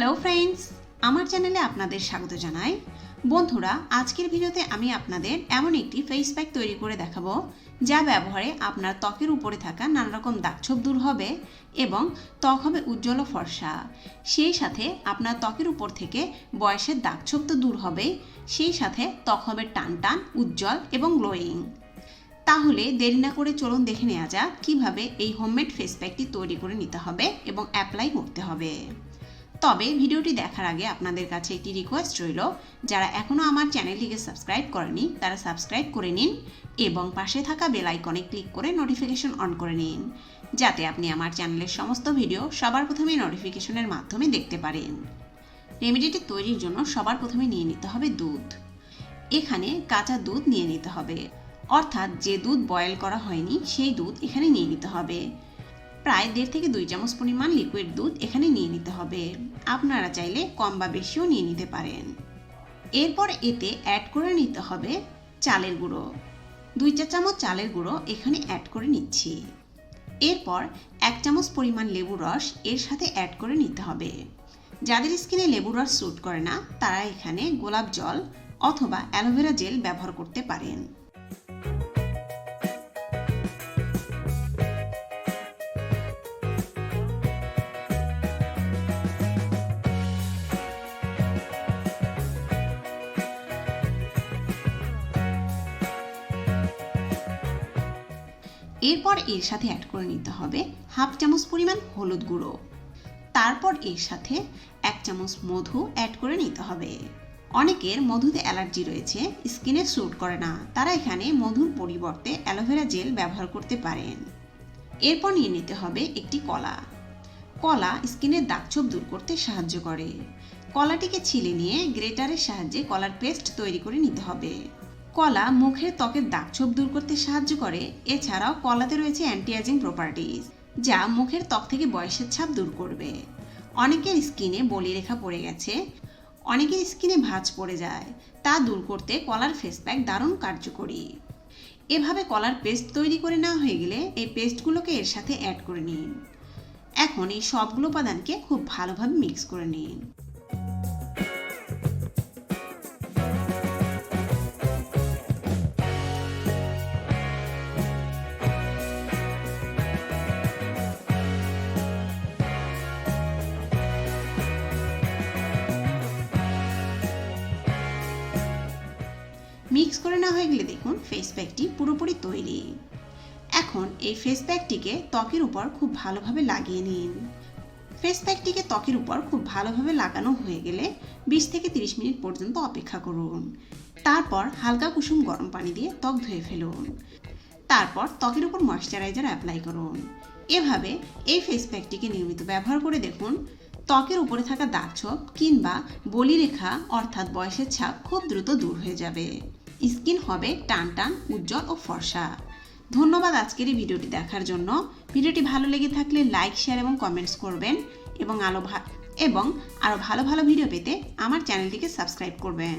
Hello friends আমার চ্যানেলে আপনাদের স্বাগত জানাই। বন্ধুরা, আজকের ভিডিওতে আমি আপনাদের এমন একটি ফেস প্যাক তৈরি করে দেখাবো, যা ব্যবহারে আপনার ত্বকের উপরে থাকা নানা রকম দাগছোপ দূর হবে এবং ত্বক হবে উজ্জ্বল ফর্সা। সেই সাথে আপনার ত্বকের উপর থেকে বয়সের দাগছোপ তো দূর হবে সেই সাথে ত্বক হবে টান টান উজ্জ্বল এবং গ্লোয়িং তাহলে দেরি না করে চলুন দেখে নেওয়া যাক কীভাবে এই হোমমেড ফেস প্যাকটি তৈরি করে নিতে হবে এবং অ্যাপ্লাই করতে হবে। তবে ভিডিওটি দেখার আগে আপনাদের কাছে একটি রিকোয়েস্ট রইল, যারা এখনও আমার চ্যানেলটিকে সাবস্ক্রাইব করেনি, তারা সাবস্ক্রাইব করে নিন এবং পাশে থাকা বেল আইকনে ক্লিক করে নোটিফিকেশন অন করে নিন, যাতে আপনি আমার চ্যানেলের সমস্ত ভিডিও সবার প্রথমে নোটিফিকেশনের মাধ্যমে দেখতে পারেন। রেমেডিটি তৈরির জন্য সবার প্রথমে নিয়ে নিতে হবে দুধ। এখানে কাঁচা দুধ নিয়ে নিতে হবে, অর্থাৎ যে দুধ বয়েল করা হয়নি, সেই দুধ এখানে নিয়ে নিতে হবে। প্রায় দেড় থেকে দুই চামচ পরিমাণ লিকুইড দুধ এখানে নিয়ে নিতে হবে। আপনারা চাইলে কম বা বেশিও নিয়ে নিতে পারেন। এরপর এতে অ্যাড করে নিতে হবে চালের গুঁড়ো। দুই চা চামচ চালের গুঁড়ো এখানে অ্যাড করে নিচ্ছি। এরপর এক চামচ পরিমাণ লেবু রস এর সাথে অ্যাড করে নিতে হবে। যাদের স্কিনে লেবু রস স্যুট করে না, তারা এখানে গোলাপ জল অথবা অ্যালোভেরা জেল ব্যবহার করতে পারেন। এরপর এর সাথে অ্যাড করে নিতে হবে হাফ চামচ পরিমাণ হলুদ গুঁড়ো। তারপর এর সাথে এক চামচ মধু অ্যাড করে নিতে হবে। অনেকের মধুতে অ্যালার্জি রয়েছে, স্কিনে স্যুট করে না, তারা এখানে মধুর পরিবর্তে অ্যালোভেরা জেল ব্যবহার করতে পারেন। এরপর নিয়ে নিতে হবে একটি কলা। কলা স্কিনের দাগছোপ দূর করতে সাহায্য করে। কলাটিকে ছিলে নিয়ে গ্রেটারের সাহায্যে কলার পেস্ট তৈরি করে নিতে হবে। কলা মুখের ত্বকের দাগছোপ দূর করতে সাহায্য করে। এছাড়াও কলাতে রয়েছে অ্যান্টি এজিং প্রপার্টিজ যা মুখের ত্বক থেকে বয়সের ছাপ দূর করবে। অনেকের স্কিনে বলিরেখা পড়ে গেছে। অনেকের স্কিনে ভাঁজ পড়ে যায়, তা দূর করতে কলার ফেস প্যাক দারুণ কার্যকরী। এভাবে কলার পেস্ট তৈরি করে নেওয়া হয়ে গেলে এই পেস্টগুলোকে এর সাথে অ্যাড করে নিন। এখন এই সবগুলো উপাদানকে খুব ভালোভাবে মিক্স করে নিন। মিক্স করে নেওয়া হয়ে গেলে দেখুন ফেস প্যাকটি পুরোপুরি তৈরি। এখন এই ফেস প্যাকটিকে ত্বকের উপর খুব ভালোভাবে লাগিয়ে নিন। ফেস প্যাকটিকে ত্বকের উপর খুব ভালোভাবে লাগানো হয়ে গেলে বিশ থেকে তিরিশ মিনিট পর্যন্ত অপেক্ষা করুন। তারপর হালকা কুসুম গরম পানি দিয়ে ত্বক ধুয়ে ফেলুন। তারপর ত্বকের উপর ময়শ্চারাইজার অ্যাপ্লাই করুন। এভাবে এই ফেস প্যাকটিকে নিয়মিত ব্যবহার করে দেখুন ত্বকের উপরে থাকা দাগ ছোপ কিংবা বলিরেখা অর্থাৎ বয়সের ছাপ খুব দ্রুত দূর হয়ে যাবে। স্কিন হবে টান টান, উজ্জ্বল ও ফর্সা। ধন্যবাদ আজকের এই ভিডিওটি দেখার জন্য। ভিডিওটি ভালো লেগে থাকলে লাইক, শেয়ার এবং কমেন্টস করবেন এবং আলো এবং আরও ভালো ভালো ভিডিও পেতে আমার চ্যানেলটিকে সাবস্ক্রাইব করবেন।